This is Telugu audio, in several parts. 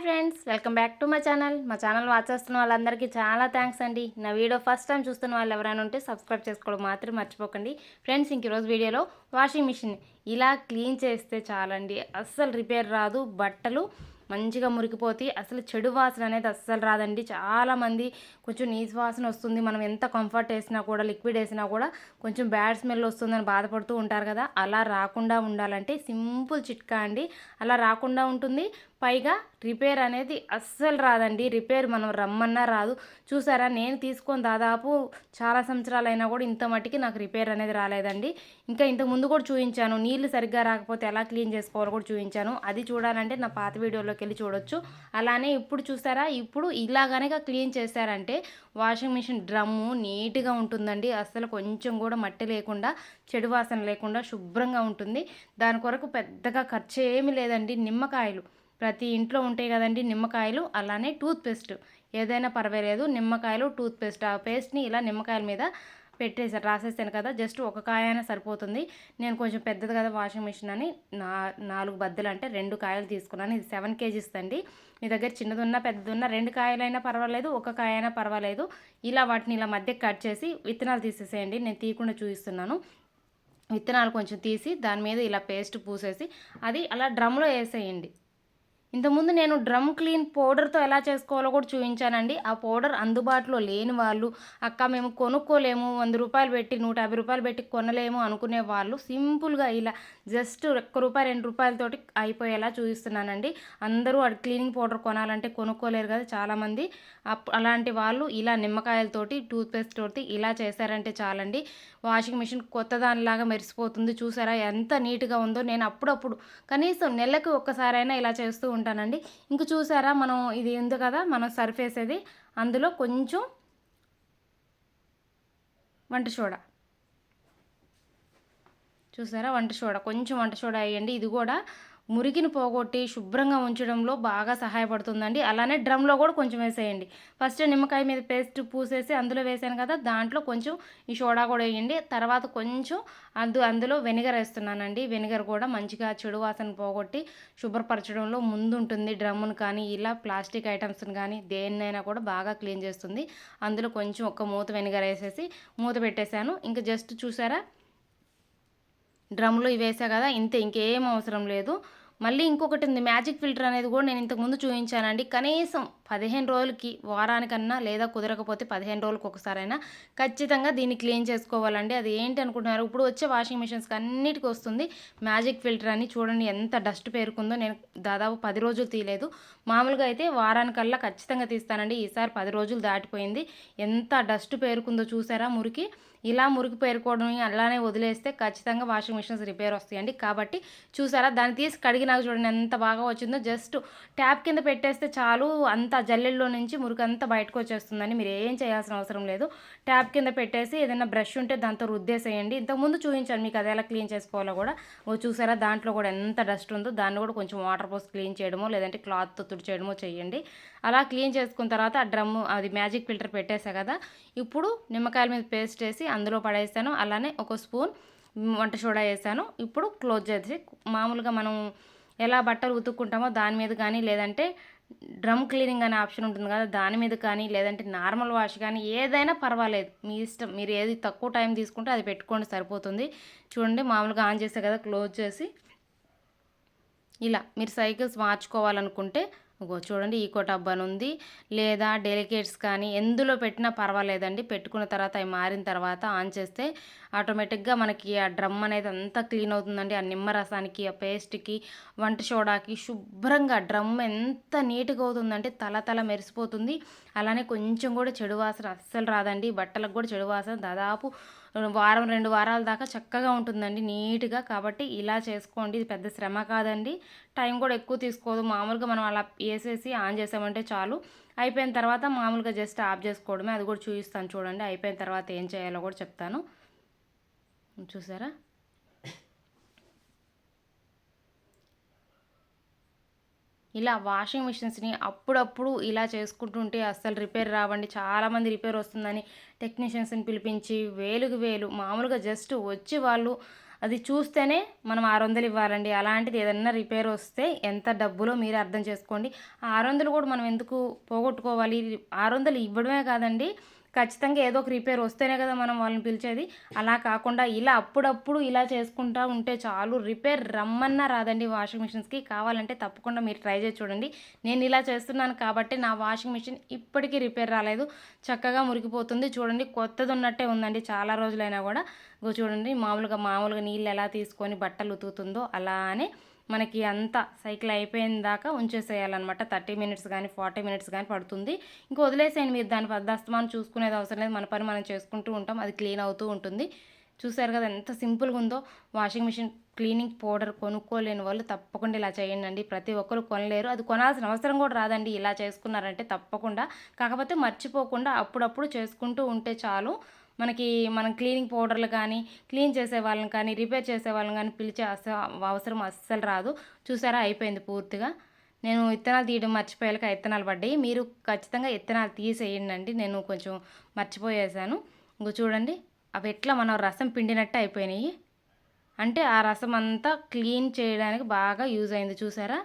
Hi friends welcome back to మా ఛానల్. మా ఛానల్ వాచ్ చేస్తున్న వాళ్ళందరికీ చాలా థ్యాంక్స్ అండి. నా వీడియో ఫస్ట్ టైం చూస్తున్న వాళ్ళు ఎవరైనా ఉంటే సబ్స్క్రైబ్ చేసుకోవడం మాత్రం మర్చిపోకండి. ఫ్రెండ్స్ ఇంక ఈరోజు వీడియోలో వాషింగ్ మిషన్ ఇలా క్లీన్ చేస్తే చాలండి. అస్సలు రిపేర్ రాదు బట్టలు మంచిగా మురికిపోతాయి. అసలు చెడు వాసన అనేది అస్సలు రాదండి. చాలామంది కొంచెం నీచు వాసన వస్తుంది. మనం ఎంత కంఫర్ట్ వేసినా కూడా లిక్విడ్ వేసినా కూడా కొంచెం బ్యాడ్ స్మెల్ వస్తుందని బాధపడుతూ ఉంటారు కదా. అలా రాకుండా ఉండాలంటే సింపుల్ చిట్కా అండి. అలా రాకుండా ఉంటుంది. పైగా రిపేర్ అనేది అస్సలు రాదండి. రిపేర్ మనం రమ్మన్నా రాదు. చూసారా నేను తీసుకొని దాదాపు చాలా సంవత్సరాలైనా కూడా ఇంత మట్టికి నాకు రిపేర్ అనేది రాలేదండి. ఇంకా ఇంతకుముందు కూడా చూపించాను నీళ్ళు సరిగ్గా రాకపోతే ఎలా క్లీన్ చేసుకోవాలో కూడా చూపించాను అది చూడాలంటే నా పాత వీడియోలోకి వెళ్ళి చూడొచ్చు. అలానే ఇప్పుడు చూసారా ఇప్పుడు ఇలా కనుక క్లీన్ చేశారంటే వాషింగ్ మిషన్ డ్రమ్ము నీట్గా ఉంటుందండి. అస్సలు కొంచెం కూడా మట్టి లేకుండా చెడు వాసన లేకుండా శుభ్రంగా ఉంటుంది. దాని కొరకు పెద్దగా ఖర్చు ఏమీ లేదండి. నిమ్మకాయలు. ప్రతి ఇంట్లో ఉంటాయి కదండి నిమ్మకాయలు అలానే టూత్ పేస్ట్ ఏదైనా పర్వాలేదు నిమ్మకాయలు టూత్ పేస్ట్ ఆ పేస్ట్ని ఇలా నిమ్మకాయల మీద పెట్టేసాను రాసేసాను కదా జస్ట్ ఒక కాయ అయినా సరిపోతుంది. నేను కొంచెం పెద్దది కదా వాషింగ్ మిషన్ అని నా నాలుగు బద్దలు అంటే రెండు కాయలు తీసుకున్నాను. ఇది సెవెన్ కేజీస్ అండి మీ దగ్గర చిన్నది ఉన్నా పెద్దది ఉన్నా రెండు కాయలైనా పర్వాలేదు ఒక కాయ అయినా పర్వాలేదు. ఇలా వాటిని ఇలా మధ్య కట్ చేసి విత్తనాలు తీసేసేయండి నేను తీయకుండా చూపిస్తున్నాను. విత్తనాలు కొంచెం తీసి దాని మీద ఇలా పేస్ట్ పూసేసి అది అలా డ్రమ్లో వేసేయండి. ఇంతకుముందు నేను డ్రమ్ క్లీన్ పౌడర్తో ఎలా చేసుకోవాలో కూడా చూపించానండి. ఆ పౌడర్ అందుబాటులో లేని వాళ్ళు అక్క మేము కొనుక్కోలేము వంద రూపాయలు పెట్టి నూట యాభై రూపాయలు పెట్టి కొనలేము అనుకునే వాళ్ళు సింపుల్గా ఇలా జస్ట్ ఒక్క రూపాయి రెండు రూపాయలతోటి అయిపోయేలా చూపిస్తున్నానండి. అందరూ అది క్లీనింగ్ పౌడర్ కొనాలంటే కొనుక్కోలేరు కదా చాలామంది. అలాంటి వాళ్ళు ఇలా నిమ్మకాయలతోటి టూత్పేస్ట్ తోటి ఇలా చేశారంటే చాలండి. వాషింగ్ మిషన్ కొత్త దానిలాగా మెరిసిపోతుంది. చూసారా ఎంత నీట్గా ఉందో నేను అప్పుడప్పుడు కనీసం నెలకు ఒక్కసారైనా ఇలా చేస్తూ ఉంటానండి ఇంక చూసారా మనం ఇది ఉంది కదా మనం సర్ఫేస్ అది అందులో కొంచెం వంట సోడా. చూసారా? వంట సోడా. కొంచెం వంట సోడా వేయండి. ఇది కూడా మురికిని పోగొట్టి శుభ్రంగా ఉంచడంలో బాగా సహాయపడుతుందండి. అలానే డ్రమ్లో కూడా కొంచెం వేసేయండి. ఫస్ట్ నిమ్మకాయ మీద పేస్ట్ పూసేసి అందులో వేసాను కదా దాంట్లో కొంచెం ఈ సోడా కూడా వేయండి. తర్వాత కొంచెం అందు అందులో వెనిగర్ వేస్తున్నానండి. వెనిగర్ కూడా మంచిగా చెడు వాసన పోగొట్టి శుభ్రపరచడంలో ముందుంటుంది డ్రమ్మును కానీ ఇలా ప్లాస్టిక్ ఐటమ్స్ని కానీ దేన్నైనా కూడా బాగా క్లీన్ చేస్తుంది. అందులో కొంచెం ఒక మూత వెనిగర్ వేసేసి మూత పెట్టేశాను. ఇంకా జస్ట్ చూసారా? డ్రమ్లో ఇవి వేసా కదా ఇంతే ఇంకేం అవసరం లేదు. మళ్ళీ ఇంకొకటి ఉంది మ్యాజిక్ ఫిల్టర్ అనేది కూడా నేను ఇంతకుముందు చూపించానండి. కనీసం పదిహేను రోజులకి వారానికన్నా లేదా కుదరకపోతే పదిహేను రోజులకి ఒకసారైనా ఖచ్చితంగా దీన్ని క్లీన్ చేసుకోవాలండి. అది ఏంటి అనుకుంటున్నారు? ఇప్పుడు వచ్చే వాషింగ్ మిషన్స్కి అన్నిటికీ వస్తుంది మ్యాజిక్ ఫిల్టర్ అని. చూడండి ఎంత డస్ట్ పేరుకుందో. నేను దాదాపు పది రోజులు తీయలేదు. మామూలుగా అయితే వారానికల్లా ఖచ్చితంగా తీస్తానండి. ఈసారి పది రోజులు దాటిపోయింది. ఎంత డస్ట్ పేరుకుందో చూసారా మురికి? ఇలా మురికి పేరుకోవడం అలానే వదిలేస్తే ఖచ్చితంగా వాషింగ్ మిషన్స్ రిపేర్ వస్తాయండి. కాబట్టి చూసారా దాన్ని తీసి కడిగినాక చూడండి ఎంత బాగా వచ్చిందో. జస్ట్ ట్యాప్ కింద పెట్టేస్తే చాలు అంత జల్లెల్లో నుంచి మురికి అంతా బయటకు వచ్చేస్తుందని మీరు ఏం చేయాల్సిన అవసరం లేదు. ట్యాప్ కింద పెట్టేసి ఏదైనా బ్రష్ ఉంటే దాంతో రుద్దేసేయండి. ఇంతకుముందు చూపించాను మీకు అది ఎలా క్లీన్ చేసుకోవాలో కూడా. ఓ చూసారా దాంట్లో కూడా ఎంత డస్ట్ ఉందో. దాన్ని కూడా కొంచెం వాటర్ పోసి క్లీన్ చేయడమో లేదంటే క్లాత్తో తుడిచేయడమో చేయండి. అలా క్లీన్ చేసుకున్న తర్వాత ఆ డ్రమ్ము అది మ్యాజిక్ ఫిల్టర్ పెట్టేసా కదా. ఇప్పుడు నిమ్మకాయల మీద పేస్ట్ వేసి అందులో పడేస్తాను అలానే ఒక స్పూన్ వంట సోడా వేసాను. ఇప్పుడు క్లోజ్ చేసి మామూలుగా మనం ఎలా బట్టలు ఉతుక్కుంటామో దాని మీద కానీ లేదంటే డ్రమ్ క్లీనింగ్ అనే ఆప్షన్ ఉంటుంది కదా దాని మీద కానీ లేదంటే నార్మల్ వాష్ కానీ ఏదైనా పర్వాలేదు. మీ ఇష్టం మీరు ఏది తక్కువ టైం తీసుకుంటే అది పెట్టుకోండి సరిపోతుంది. చూడండి మామూలుగా ఆన్ చేస్తే కదా క్లోజ్ చేసి. ఇలా మీరు సైకిల్స్ మార్చుకోవాలనుకుంటే ఇగో చూడండి ఈకో టబ్ ఉంది లేదా డెలికేట్స్ కానీ ఎందులో పెట్టినా పర్వాలేదండి. పెట్టుకున్న తర్వాత అవి మారిన తర్వాత ఆన్ చేస్తే ఆటోమేటిక్గా మనకి ఆ డ్రమ్ అనేది అంతా క్లీన్ అవుతుందండి. ఆ నిమ్మరసానికి ఆ పేస్ట్కి వంట సోడాకి శుభ్రంగా డ్రమ్ ఎంత నీట్గా అవుతుందంటే తల తల మెరిసిపోతుంది. అలానే కొంచెం కూడా చెడు వాసన అస్సలు రాదండి. బట్టలకు కూడా చెడు వాసన. దాదాపు వారం రెండు వారాల దాకా చక్కగా ఉంటుందండి నీట్గా. కాబట్టి ఇలా చేసుకోండి. ఇది పెద్ద శ్రమ కాదండి. టైం కూడా ఎక్కువ తీసుకోదు. మామూలుగా మనం అలా వేసేసి ఆన్ చేసామంటే చాలు. అయిపోయిన తర్వాత మామూలుగా జస్ట్ ఆఫ్ చేసుకోవడమే. అది కూడా చూపిస్తాను చూడండి. అయిపోయిన తర్వాత ఏం చేయాలో కూడా చెప్తాను. చూసారా? ఇలా వాషింగ్ మిషన్స్ని అప్పుడప్పుడు ఇలా చేసుకుంటుంటే అస్సలు రిపేర్ రావండి. చాలామంది రిపేర్ వస్తుందని టెక్నీషియన్స్ని పిలిపించి వేలుకు వేలు మామూలుగా జస్ట్ వచ్చి వాళ్ళు అది చూస్తేనే మనం ఆరు వందలు ఇవ్వాలండి. అలాంటిది ఏదన్నా రిపేర్ వస్తే ఎంత డబ్బులో మీరు అర్థం చేసుకోండి. ఆరు వందలు కూడా మనం ఎందుకు పోగొట్టుకోవాలి? ఆరు వందలు ఇవ్వడమే కాదండి. ఖచ్చితంగా ఏదో ఒక రిపేర్ వస్తేనే కదా మనం వాళ్ళని పిలిచేది. అలా కాకుండా ఇలా అప్పుడప్పుడు ఇలా చేసుకుంటా ఉంటే చాలు. రిపేర్ రమ్మన్నా రాదండి వాషింగ్ మిషన్స్కి కావాలంటే తప్పకుండా మీరు ట్రై చేసి చూడండి. నేను ఇలా చేస్తున్నాను కాబట్టి నా వాషింగ్ మిషన్ ఇప్పటికీ రిపేర్ రాలేదు. చక్కగా మురిగిపోతుంది చూడండి కొత్తది ఉన్నట్టే ఉందండి. చాలా రోజులైనా కూడా. చూడండి మామూలుగా మామూలుగా నీళ్ళు ఎలా తీసుకొని బట్టలు ఉతుకుతుందో అలానే మనకి అంతా సైకిల్ అయిపోయిన దాకా ఉంచేసేయాలన్నమాట. థర్టీ మినిట్స్ కానీ ఫార్టీ మినిట్స్ కానీ పడుతుంది. ఇంకా వదిలేసేయండి మీరు దాని పద్దస్తమానం చూసుకునేది అవసరం లేదు. మన పని మనం చేసుకుంటూ ఉంటాం. అది క్లీన్ అవుతూ ఉంటుంది. చూసారు కదా ఎంత సింపుల్గా ఉందో. వాషింగ్ మిషన్ క్లీనింగ్ పౌడర్ కొనుక్కోలేని వాళ్ళు తప్పకుండా ఇలా చేయండి ప్రతి ఒక్కరు కొనలేరు. అది కొనాల్సిన అవసరం కూడా రాదండి. ఇలా చేసుకున్నారంటే తప్పకుండా. కాకపోతే మర్చిపోకుండా అప్పుడప్పుడు చేసుకుంటూ ఉంటే చాలు. మనకి మనం క్లీనింగ్ పౌడర్లు కానీ క్లీన్ చేసే వాళ్ళని కానీ రిపేర్ చేసే వాళ్ళని కానీ పిలిచే అస అవసరం అస్సలు రాదు. చూసారా? అయిపోయింది పూర్తిగా. నేను ఇత్తనాలు తీయడం మర్చిపోయాక ఇత్తనాలు పడ్డాయి. మీరు ఖచ్చితంగా ఇత్తనాలు తీసేయండి అండి. నేను కొంచెం మర్చిపోయేసాను ఇంకో చూడండి. అవి ఎట్లా మనం రసం పిండినట్టు అయిపోయినాయి. అంటే ఆ రసం అంతా క్లీన్ చేయడానికి బాగా యూజ్ అయింది. చూసారా?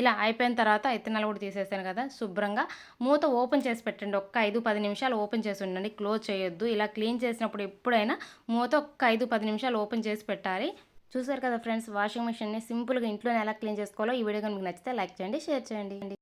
ఇలా అయిపోయిన తర్వాత ఇత్తనాలు కూడా తీసేసాను కదా శుభ్రంగా. మూత ఓపెన్ చేసి పెట్టండి ఒక్క ఐదు పది నిమిషాలు ఓపెన్ చేసి ఉండండి. క్లోజ్ చేయొద్దు. ఇలా క్లీన్ చేసినప్పుడు ఎప్పుడైనా మూత ఒక్క ఐదు పది నిమిషాలు ఓపెన్ చేసి పెట్టాలి. చూసారు కదా ఫ్రెండ్స్ వాషింగ్ మిషన్ని సింపుల్గా ఇంట్లోనే ఎలా క్లీన్ చేసుకోవాలో ఈ వీడియో కనుక నచ్చితే లైక్ చేయండి షేర్ చేయండి.